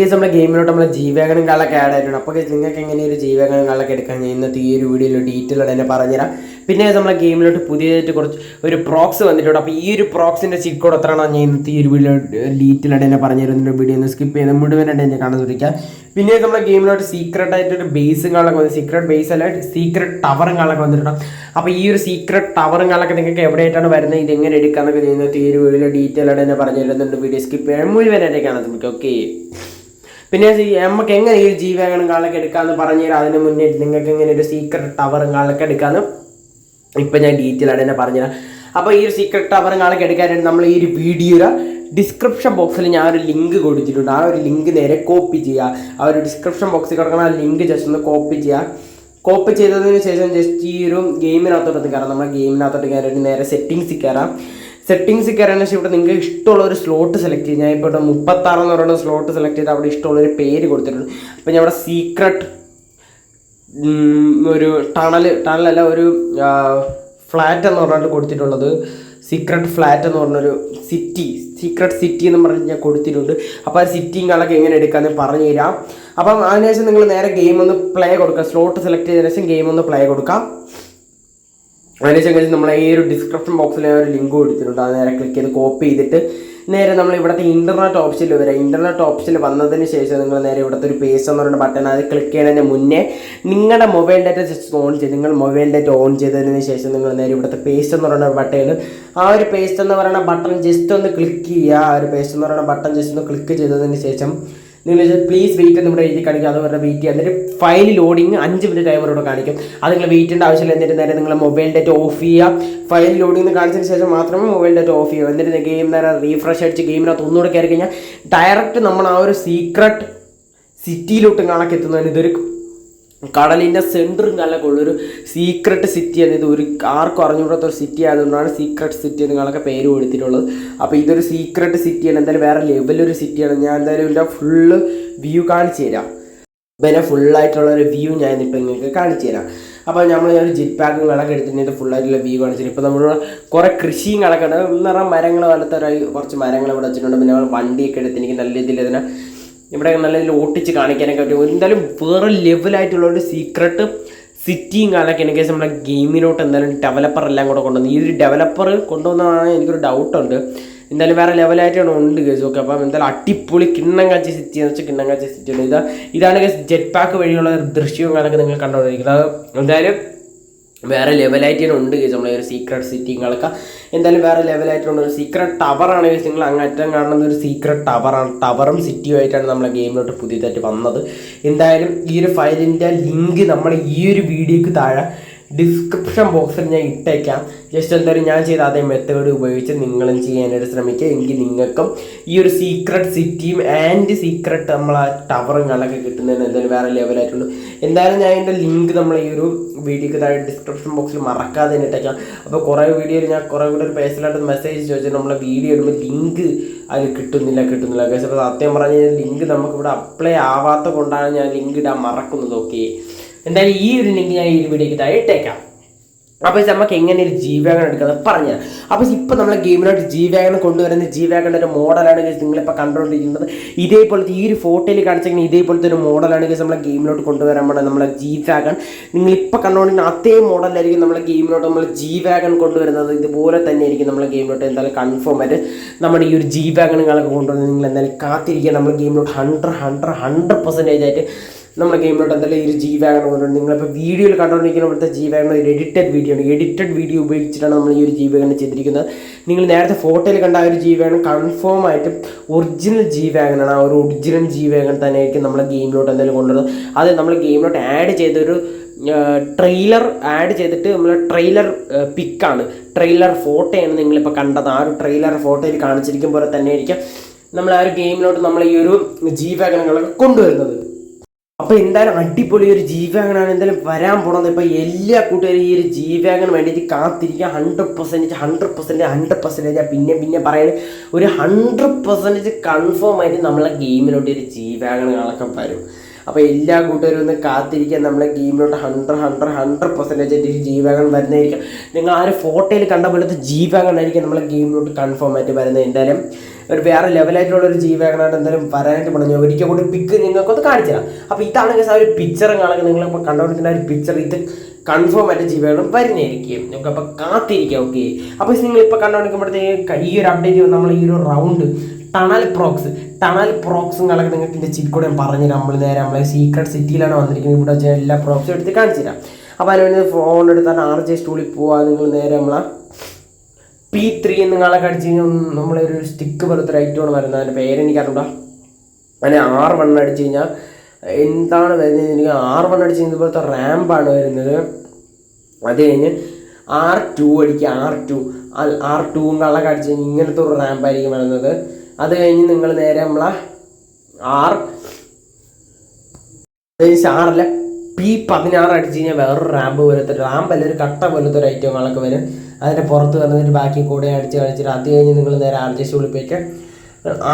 Case നമ്മുടെ ഗെയിമിലോട്ട് നമ്മൾ ജീവകനും കാളൊക്കെ add ആയിട്ടുണ്ട്. അപ്പോൾ നിങ്ങൾക്ക് എങ്ങനെ ഒരു ജീവകനും എടുക്കാൻ ഇന്നത്തെ ഈ ഒരു വീഡിയോയിൽ ഡീറ്റെയിൽ ആയിട്ട് തന്നെ പറഞ്ഞുതരാം. പിന്നെ നമ്മളെ ഗെയിമിലോട്ട് പുതിയതായിട്ട് കുറച്ച് ഒരു പ്രോക്സ് വന്നിട്ടുണ്ട്. അപ്പോൾ ഈ ഒരു പ്രോക്സിന്റെ ചീറ്റ് കോഡ് എത്രയാണോ ഞാൻ ഇന്നത്തെ ഈ ഒരു വീഡിയോ ഡീറ്റെയിലായിട്ട് തന്നെ പറഞ്ഞു തരുന്നുണ്ട്. വീഡിയോ ഒന്ന് സ്കിപ്പ് ചെയ്ത് മുഴുവനായിട്ട് എന്നെ കാണാൻ ശ്രമിക്കാം പിന്നെ നമ്മളെ ഗെയിമിലോട്ട് സീക്രട്ട് ആയിട്ട് ഒരു ബേസും കാളൊക്കെ വന്നു സീക്രട്ട് ബേസ് അല്ല സീക്രട്ട് ടവറും കാളൊക്കെ വന്നിട്ടുണ്ട് അപ്പോൾ ഈ ഒരു സീക്രട്ട് ടവറും കാണാനൊക്കെ നിങ്ങൾക്ക് എവിടെയായിട്ടാണ് വരുന്നത് ഇത് എങ്ങനെ എടുക്കാന്നൊക്കെ ഞാൻ ഇന്നത്തെ ഈ ഒരു വീഡിയോ ഡീറ്റെയിൽ ആയിട്ട് തന്നെ പറഞ്ഞു തരുന്നുണ്ട്. വീഡിയോ സ്കിപ്പ് ചെയ്യാൻ മുഴുവനായിട്ട് കാണാൻ ശ്രമിക്കാം ഓക്കെ പിന്നെ നമുക്ക് എങ്ങനെ ഈ ഒരു കാണാനൊക്കെ എടുക്കാമെന്ന് പറഞ്ഞു തരാം. അതിന് മുന്നേ നിങ്ങൾക്ക് എങ്ങനെ ഒരു സീക്രട്ട് ടവറും കാണാനൊക്കെ എടുക്കാമെന്ന് ഇപ്പം ഞാൻ ഡീറ്റെയിൽ ആയിട്ട് തന്നെ പറഞ്ഞുതരാം അപ്പോൾ ഈ ഒരു സീക്രട്ട് ടവർ കാണാൻ എടുക്കാനായിട്ട് നമ്മൾ ഈ ഒരു വീഡിയോയുടെ ഡിസ്ക്രിപ്ഷൻ ബോക്സിൽ ഞാൻ ഒരു ലിങ്ക് കൊടുത്തിട്ടുണ്ട്. ആ ഒരു ലിങ്ക് നേരെ കോപ്പി ചെയ്യുക. ആ ഒരു ഡിസ്ക്രിപ്ഷൻ ബോക്സിൽ കിടക്കുന്ന ആ ലിങ്ക് ജസ്റ്റ് ഒന്ന് കോപ്പി ചെയ്യുക. കോപ്പി ചെയ്തതിന് ശേഷം ജസ്റ്റ് ഈ ഒരു ഗെയിമിനകത്തോട്ട് കയറാം. നമ്മുടെ ഗെയിമിനകത്തോട്ട് കയറിയിട്ട് നേരെ സെറ്റിങ്സിൽ കയറാം. സെറ്റിങ്സിൽ കയറാൻ ശേഷം ഇവിടെ നിങ്ങൾക്ക് ഇഷ്ടമുള്ള ഒരു സ്ലോട്ട് സെലക്ട് ചെയ്യും. ഞാൻ ഇപ്പോൾ ഇവിടെ മുപ്പത്താറെന്ന് പറയുന്ന സ്ലോട്ട് സെലക്ട് ചെയ്ത് അവിടെ ഇഷ്ടമുള്ള ഒരു പേര് കൊടുത്തിട്ടുണ്ട്. അപ്പോൾ ഞാൻ ഇവിടെ സീക്രട്ട് ഒരു ടണൽ ടണലല്ല ഒരു ഫ്ലാറ്റ് എന്ന് പറഞ്ഞിട്ട് കൊടുത്തിട്ടുള്ളത്. സീക്രട്ട് ഫ്ലാറ്റ് എന്ന് പറഞ്ഞൊരു സിറ്റി സീക്രട്ട് സിറ്റി എന്ന് പറഞ്ഞ് ഞാൻ കൊടുത്തിട്ടുണ്ട്. അപ്പോൾ ആ സിറ്റിയും കളൊക്കെ എങ്ങനെ എടുക്കാമെന്ന് പറഞ്ഞു തരാം. അപ്പം അതിനുശേഷം നിങ്ങൾ നേരെ ഗെയിം ഒന്ന് പ്ലേ കൊടുക്കുക സ്ലോട്ട് സെലക്ട് ചെയ്തതിനു ശേഷം ഗെയിം ഒന്ന് പ്ലേ കൊടുക്കാം. അതിനുശേഷം ശേഷം നമ്മൾ ഈ ഒരു ഡിസ്ക്രിപ്ഷൻ ബോക്സിൽ ഞാൻ ഒരു ലിങ്ക് കൊടുത്തിട്ടുണ്ട്. അത് നേരെ ക്ലിക്ക് ചെയ്ത് കോപ്പി ചെയ്തിട്ട് നേരെ നമ്മൾ ഇവിടുത്തെ ഇന്റർനെറ്റ് ഓപ്ഷനിൽ വരാം. ഇന്റർനെറ്റ് ഓപ്ഷനിൽ വന്നതിന് ശേഷം നിങ്ങൾ നേരെ ഇവിടുത്തെ ഒരു പേസ് എന്ന് പറയുന്ന ബട്ടൺ അത് ക്ലിക്ക് ചെയ്യുന്നതിന് മുന്നേ നിങ്ങളുടെ മൊബൈൽ ഡാറ്റ ജസ്റ്റ് ഓൺ ചെയ്ത് നിങ്ങൾ മൊബൈൽ ഡാറ്റ ഓൺ ചെയ്തതിന് ശേഷം നിങ്ങൾ നേരെ ഇവിടുത്തെ പേസ്റ്റ് എന്ന് പറയുന്ന ബട്ടൺ ആ ഒരു പേസ്റ്റ് എന്ന് പറയുന്ന ബട്ടൺ ജസ്റ്റ് ഒന്ന് ക്ലിക്ക് ചെയ്യുക. ആ ഒരു പേസ്റ്റ് എന്ന് പറയുന്ന ബട്ടൺ ജസ്റ്റ് ഒന്ന് ക്ലിക്ക് ചെയ്തതിന് ശേഷം നിങ്ങൾ പ്ലീസ് വെയിറ്റ് എന്ന് ഇവിടെ എഴുതി കാണിക്കും. അതുപോലെ വെയിറ്റ് ചെയ്യുക എന്നിട്ട് ഫയൽ ലോഡിങ് അഞ്ച് മിനിറ്റ് ടൈമർ ഇവിടെ കാണിക്കും. അത് നിങ്ങൾ വെയിറ്റ് ചെയ്യേണ്ട ആവശ്യമില്ല. എന്നിട്ട് നേരെ നിങ്ങൾ മൊബൈൽ ഡേറ്റ് ഓഫ് ചെയ്യുക. ഫയൽ ലോഡിങ് എന്ന് കാണിച്ചതിന് ശേഷം മാത്രമേ മൊബൈൽ ഡേറ്റ് ഓഫ് ചെയ്യൂ എന്നിട്ട് ഗെയിം നേരെ റീഫ്രഷ് അടിച്ച് ഗെയിമിനകത്ത് ഒന്നുകൂടെ കയറി കഴിഞ്ഞാൽ ഡയറക്റ്റ് നമ്മൾ ആ ഒരു സീക്രട്ട് സിറ്റിയിലോട്ട് കാണാൻ എത്തുന്നതിന് ഇതൊരു കടലിന്റെ സെന്ററും കാലൊക്കെ ഉള്ളൊരു സീക്രട്ട് സിറ്റി എന്നത് ഒരു ആർക്കും അറിഞ്ഞുകൂടാത്ത ഒരു സിറ്റി ആയതുകൊണ്ടാണ് സീക്രട്ട് സിറ്റി എന്നൊക്കെ പേര് കൊടുത്തിട്ടുള്ളത്. അപ്പോൾ ഇതൊരു സീക്രട്ട് സിറ്റിയാണ് എന്തായാലും വേറെ ലെവലൊരു സിറ്റിയാണ് ഞാൻ എന്തായാലും ഇതിന്റെ ഫുള്ള് വ്യൂ കാണിച്ചു തരാം. പിന്നെ ഫുള്ളായിട്ടുള്ള ഒരു വ്യൂ ഞാൻ ഇപ്പോൾ നിങ്ങൾക്ക് കാണിച്ചു തരാം. അപ്പോൾ നമ്മൾ ഒരു ജിറ്റ് പാക്കും കളൊക്കെ എടുത്തിട്ട് ഫുള്ളായിട്ടുള്ള വ്യൂ കാണിച്ചു തരും. ഇപ്പോൾ നമ്മൾ കുറേ കൃഷിയും കളൊക്കെ എന്ന് പറഞ്ഞാൽ മരങ്ങൾ ഒരു കുറച്ച് മരങ്ങൾ ഇവിടെ വെച്ചിട്ടുണ്ട്. പിന്നെ നമ്മൾ വണ്ടിയൊക്കെ എടുത്ത് എനിക്ക് നല്ല രീതിയിൽ ഇതിനെ ഇവിടെ നല്ല രീതിയിൽ ഓട്ടിച്ച് കാണിക്കാനൊക്കെ പറ്റും. എന്തായാലും വേറെ ലെവലായിട്ടുള്ള ഒരു സീക്രട്ട് സിറ്റിയും കാലൊക്കെ എനിക്ക് നമ്മുടെ ഗെയിമിലോട്ട് എന്തായാലും ഡെവലപ്പർ എല്ലാം കൂടെ കൊണ്ടുവന്നു. ഈ ഒരു ഡെവലപ്പർ കൊണ്ടുവന്നതാണ് എനിക്കൊരു ഡൗട്ടുണ്ട് എന്തായാലും വേറെ ലെവലായിട്ടാണ് ഉണ്ട് കേസ് ഓക്കെ അപ്പം എന്തായാലും അടിപൊളി കിണ്ണം കാച്ചി സിറ്റി എന്ന് വെച്ചാൽ കിണ്ണം കാച്ചി സിറ്റി ഉണ്ട് ഇത് ഇതാണ് കേസ് ജെറ്റ് പാക്ക് വഴിയുള്ള ദൃശ്യവും കാലൊക്കെ നിങ്ങൾ കണ്ടുകൊണ്ടിരിക്കുന്നത് എന്തായാലും വേറെ ലെവലായിട്ട് ഉണ്ട് കേസ് നമ്മളെ ഒരു സീക്രട്ട് സിറ്റിങ്ങളൊക്കെ എന്തായാലും വേറെ ലെവലായിട്ടുണ്ട്. ഒരു സീക്രട്ട് ടവറാണ് കേസ് നിങ്ങൾ അങ്ങേറ്റം കാണുന്ന ഒരു സീക്രട്ട് ടവറാണ് ടവറും സിറ്റിയും ആയിട്ടാണ് നമ്മളെ ഗെയിമിലോട്ട് പുതിയതായിട്ട് വന്നത്. എന്തായാലും ഈ ഒരു ഫയലിന്റെ ലിങ്ക് നമ്മൾ ഈ ഒരു വീഡിയോക്ക് താഴെ ഡിസ്ക്രിപ്ഷൻ ബോക്സിൽ ഞാൻ ഇട്ടേക്കാം. ജസ്റ്റ് എന്തായാലും ഞാൻ ചെയ്ത അതേ മെത്തേഡ് ഉപയോഗിച്ച് നിങ്ങളും ചെയ്യാനായിട്ട് ശ്രമിക്കുക. എങ്കിൽ നിങ്ങൾക്കും ഈ ഒരു സീക്രട്ട് സിറ്റിയും ആൻഡ് സീക്രട്ട് നമ്മൾ ആ ടവറും കാണൊക്കെ കിട്ടുന്നതിന് എന്തായാലും വേറെ ലെവലായിട്ടുണ്ട് എന്തായാലും ഞാൻ എന്റെ ലിങ്ക് നമ്മൾ ഈ ഒരു വീഡിയോക്ക് താഴെ ഡിസ്ക്രിപ്ഷൻ ബോക്സിൽ മറക്കാതെ തന്നെ ഇട്ടേക്കാം. അപ്പോൾ കുറേ വീഡിയോയിൽ ഞാൻ കുറേ കൂടെ ഒരു പേഴ്സണലായിട്ട് മെസ്സേജ് ചോദിച്ചാൽ നമ്മളെ വീഡിയോ ഇടുമ്പോൾ ലിങ്ക് അതിൽ കിട്ടുന്നില്ല കിട്ടുന്നില്ല. കേസ് അപ്പോൾ സത്യം പറഞ്ഞു കഴിഞ്ഞാൽ ലിങ്ക് നമുക്കിവിടെ അപ്ലൈ ആവാത്ത കൊണ്ടാണ് ഞാൻ ലിങ്ക് ഇടാൻ മറക്കുന്നത് ഓക്കെ എന്തായാലും ഈ ഒരു ലിങ്ക് ഞാൻ ഈ ഒരു വീഡിയോക്ക് താഴെ ഇട്ടേക്കാം. അപ്പോൾ നമുക്ക് എങ്ങനെ ഒരു ജീവാഗൺ എടുക്കുന്നത് പറഞ്ഞു അപ്പോൾ ഇപ്പോൾ നമ്മളെ ഗെയിമിലോട്ട് ജീവാഗൺ കൊണ്ടുവരുന്ന ജീവാഗണിന്റെ ഒരു മോഡലാണ് നിങ്ങളിപ്പോൾ കണ്ടുകൊണ്ടിരിക്കുന്നത്. ഇതേപോലത്തെ ഈ ഒരു ഫോട്ടോയിൽ കാണിച്ചിരിക്കുന്ന ഇതേപോലത്തെ ഒരു മോഡലാണ് നമ്മളെ ഗെയിമിലോട്ട് കൊണ്ടുവരാൻ പോകുന്നത് നമ്മളെ നിങ്ങൾ നിങ്ങളിപ്പോൾ കണ്ടുകൊണ്ടിരിക്കുന്ന അതേ മോഡലായിരിക്കും നമ്മളെ ഗെയിമിലോട്ട് നമ്മൾ ജീവാഗൺ കൊണ്ടുവരുന്നത്. ഇതുപോലെ തന്നെ ആയിരിക്കും നമ്മളെ ഗെയിമിലോട്ട് എന്തായാലും കൺഫേം ആയിട്ട് നമ്മുടെ ഈ ഒരു ജീവാഗണുകളൊക്കെ കൊണ്ടുവരുന്നത്. നിങ്ങൾ എന്തായാലും കാത്തിരിക്കുക. നമ്മൾ ഗെയിമിലോട്ട് ഹൺഡ്രഡ് ഹൺഡ്രഡ് ഹൺഡ്രഡ് പെർസെന്റേജ് ആയിട്ട് നമ്മുടെ ഗെയിമിലോട്ട് എന്തായാലും ഈ ഒരു ജി വാഗൺ കൊണ്ടുവരുന്നത് നിങ്ങളിപ്പോൾ വീഡിയോയിൽ കണ്ടുകൊണ്ടിരിക്കുന്ന ഇവിടുത്തെ ജി വാഗൺ ഒരു എഡിറ്റഡ് വീഡിയോ ആണ്. എഡിറ്റഡ് വീഡിയോ ഉപയോഗിച്ചിട്ടാണ് നമ്മൾ ഈ ഒരു ജി ചെയ്തിരിക്കുന്നത്. നിങ്ങൾ നേരത്തെ ഫോട്ടോയിൽ കണ്ട ആ ഒരു ജി വാഗൺ കൺഫേം ആയിട്ട് ഒറിജിനൽ ജി ആ ഒരു ഒറിജിനൽ ജി വാഗൺ തന്നെയായിരിക്കും നമ്മളെ ഗെയിമിലോട്ട് എന്തായാലും കൊണ്ടുവരുന്നത്. അത് നമ്മൾ ഗെയിമിലോട്ട് ആഡ് ചെയ്തൊരു ട്രെയിലർ ആഡ് ചെയ്തിട്ട് നമ്മൾ ട്രെയിലർ പിക്കാണ് ട്രെയിലർ ഫോട്ടോയാണ് നിങ്ങളിപ്പോൾ കണ്ടത്. ആ ഒരു ട്രെയിലർ ഫോട്ടോയിൽ കാണിച്ചിരിക്കും പോലെ തന്നെയായിരിക്കും നമ്മൾ ആ ഒരു ഗെയിമിലോട്ട് നമ്മൾ ഈ ഒരു ജി കൊണ്ടുവരുന്നത്. അപ്പോൾ എന്തായാലും അടിപൊളി ഒരു ജീവാഗനാണ് എന്തായാലും വരാൻ പോണത് ഇപ്പോൾ എല്ലാ കൂട്ടുകാരും ഈ ഒരു ജീവാഗന് വേണ്ടിയിട്ട് കാത്തിരിക്കുക. Hundred percentage hundred percentage hundred percentage പിന്നെ പിന്നെ പറയുന്നത് ഒരു ഹൺഡ്രഡ് പെർസെന്റേജ് കൺഫേം ആയിട്ട് നമ്മളെ ഗെയിമിലോട്ട് ഒരു ജീവാഗണുകളൊക്കെ വരും. അപ്പോൾ എല്ലാ കൂട്ടുകാരും ഒന്ന് കാത്തിരിക്കുക. നമ്മളെ ഗെയിമിലോട്ട് ഹൺഡ്രഡ് ഹൺഡ്രഡ് ഹൺഡ്രഡ് പെർസെന്റേജ് ഒരു ജീവാഗൺ വരുന്നതായിരിക്കും. നിങ്ങൾ ആ ഒരു ഫോട്ടോയിൽ കണ്ട പോലത്തെ ജീവാഗൺ ആയിരിക്കും നമ്മളെ ഗെയിമിലോട്ട് കൺഫേം ആയിട്ട് വരുന്നത്. എന്തായാലും ഒരു വേറെ ലെവലായിട്ടുള്ള ഒരു ജീവകനായിട്ട് എന്തായാലും വരാനായിട്ട് പറഞ്ഞു ഒരിക്കൽ കൂടി പിക്ക് നിങ്ങൾക്കൊന്ന് കാണിച്ചു തരാം. അപ്പോൾ ഇതാണെങ്കിൽ ആ ഒരു പിക്ചറും കാണുന്നത് നിങ്ങളിപ്പോൾ കണ്ടുകൊണ്ടിരിക്കുന്ന ഒരു പിക്ചർ ഇത് കൺഫേം ആയിട്ട് ജീവകളും വരുന്നതായിരിക്കും. നമുക്ക് അപ്പോൾ കാത്തിരിക്കാം ഓക്കെ അപ്പോൾ നിങ്ങൾ ഇപ്പോൾ കണ്ടുകൊണ്ടിരിക്കുമ്പോഴത്തേക്ക് ഈ ഒരു അപ്ഡേറ്റ് നമ്മൾ ഈ ഒരു റൗണ്ട് ടണൽ പ്രോക്സ് ടണൽ പ്രോക്സും കളൊക്കെ നിങ്ങൾക്ക് ഇതിന്റെ ചിറ്റ് കൂടെ പറഞ്ഞു നമ്മൾ നേരെ നമ്മളെ സീക്രട്ട് സിറ്റിയിലാണ് വന്നിരിക്കുന്നത്. ഇവിടെ വെച്ചാൽ എല്ലാ പ്രോക്സും എടുത്ത് കാണിച്ചു തരാം. അപ്പോൾ അതിന് വേണ്ടി ഫോൺ എടുത്താൽ ആർ ജെ സ്റ്റൂളിൽ പോവാ. നിങ്ങൾ നേരെ നമ്മളെ പി ത്രീ നിങ്ങളൊക്കെ അടിച്ച് കഴിഞ്ഞാൽ ഒരു സ്റ്റിക്ക് പോലത്തെ ഒരു ഐറ്റമാണ് വരുന്നത്. അതിന്റെ പേരെനിക്കറിഞ്ഞൂടാ അങ്ങനെ ആർ വൺ അടിച്ച് കഴിഞ്ഞാൽ എന്താണ് വരുന്നത് എനിക്ക് ആർ വൺ അടിച്ച് കഴിഞ്ഞാൽ ഇതുപോലത്തെ റാമ്പാണ് വരുന്നത്. അത് കഴിഞ്ഞ് ആർ ടു അടിക്കുക ആർ ടു ആർ ടൂവും കള്ളൊക്കെ അടിച്ച് കഴിഞ്ഞാൽ ഇങ്ങനത്തെ ഒരു റാമ്പായിരിക്കും വരുന്നത്. അത് കഴിഞ്ഞ് നിങ്ങൾ നേരെ നമ്മളെ ആർ ആറിലെ പി പതിനാറ് അടിച്ച് കഴിഞ്ഞാൽ വേറൊരു റാമ്പ് പോലത്തെ റാമ്പ് അല്ല ഒരു കട്ട പോലത്തെ ഒരു ഐറ്റങ്ങളൊക്കെ വരും. അതിന്റെ പുറത്ത് വന്നതിന്റെ ബാക്കി കൂടെ അടിച്ച് കളിച്ചിട്ട് അത് കഴിഞ്ഞ് നിങ്ങൾ നേരെ ആർ ജെ വിളിപ്പിക്കുക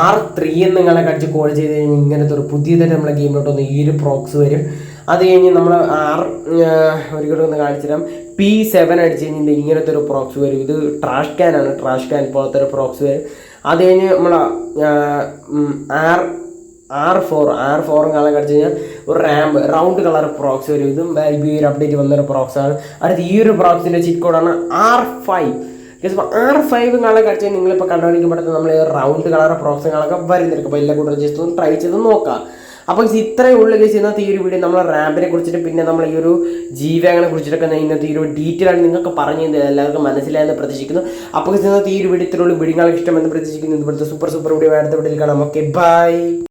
ആർ ത്രീ എന്ന് നിങ്ങളെ കടിച്ച് കോൾ ചെയ്ത് കഴിഞ്ഞാൽ ഇങ്ങനത്തെ ഒരു പുതിയതായിട്ട് നമ്മളെ ഗെയിമിലോട്ട് വന്ന് ഈ ഒരു പ്രോക്സ് വരും. അത് കഴിഞ്ഞ് നമ്മൾ ആർ ഒരു കൂടെ ഒന്ന് കാണിച്ചിടാം പി സെവൻ അടിച്ച് കഴിഞ്ഞാൽ ഇങ്ങനത്തെ ഒരു പ്രോക്സ് വരും. ഇത് ട്രാഷ് ക്യാൻ ആണ്. ട്രാഷ് ക്യാൻ പോലത്തെ ഒരു പ്രോക്സ് വരും. അത് കഴിഞ്ഞ് നമ്മൾ ആർ ആർ ഫോർ ആർ ഫോറും കാലം കടിച്ചു കഴിഞ്ഞാൽ ഒരു റാമ്പ് റൗണ്ട് കളർ പ്രോക്സ് വരും. ഇതും ഈ ഒരു അപ്ഡേറ്റ് വന്നൊരു പ്രോക്സ് ആണ്. അടുത്ത് ഈ ഒരു പ്രോക്സിന്റെ ചിറ്റ് കോഡാണ് R five R five colour കഴിച്ചാൽ നിങ്ങളിപ്പോൾ കണ്ടുപിടിക്കുമ്പോഴത്തെ നമ്മൾ റൗണ്ട് കളർ പ്രോക്സുകളൊക്കെ വരുന്നിരിക്കും അപ്പോൾ എല്ലാം കൂടെ ജസ്റ്റ് ഒന്ന് ട്രൈ ചെയ്ത് നോക്കാം. അപ്പോൾ ഇത് ഇത്രയേ ഉള്ളൂ കേസ് ഇന്നത്തെ ഈ ഒരു വീഡിയോ നമ്മൾ റാമ്പിനെ കുറിച്ചിട്ട് പിന്നെ നമ്മൾ ഈ ഒരു ജീവകനെ കുറിച്ചിട്ടൊക്കെ ഇന്നത്തെ ഈ ഒരു ഡീറ്റെയിൽ ആണ് നിങ്ങൾക്ക് പറഞ്ഞു തന്നെ എല്ലാവർക്കും മനസ്സിലായെന്ന് പ്രതീക്ഷിക്കുന്നു. അപ്പോൾ ഇന്നത്തെ ഈ ഒരു വീഡിയോ ഇത്രയുള്ള വീഡിയോകളൊക്കെ ഇഷ്ടമെന്ന് പ്രതീക്ഷിക്കുന്നു. ഇതുപോലത്തെ സൂപ്പർ സൂപ്പർ വീഡിയോ അടുത്ത വീഡിയോയിൽ കാണാം. Okay bye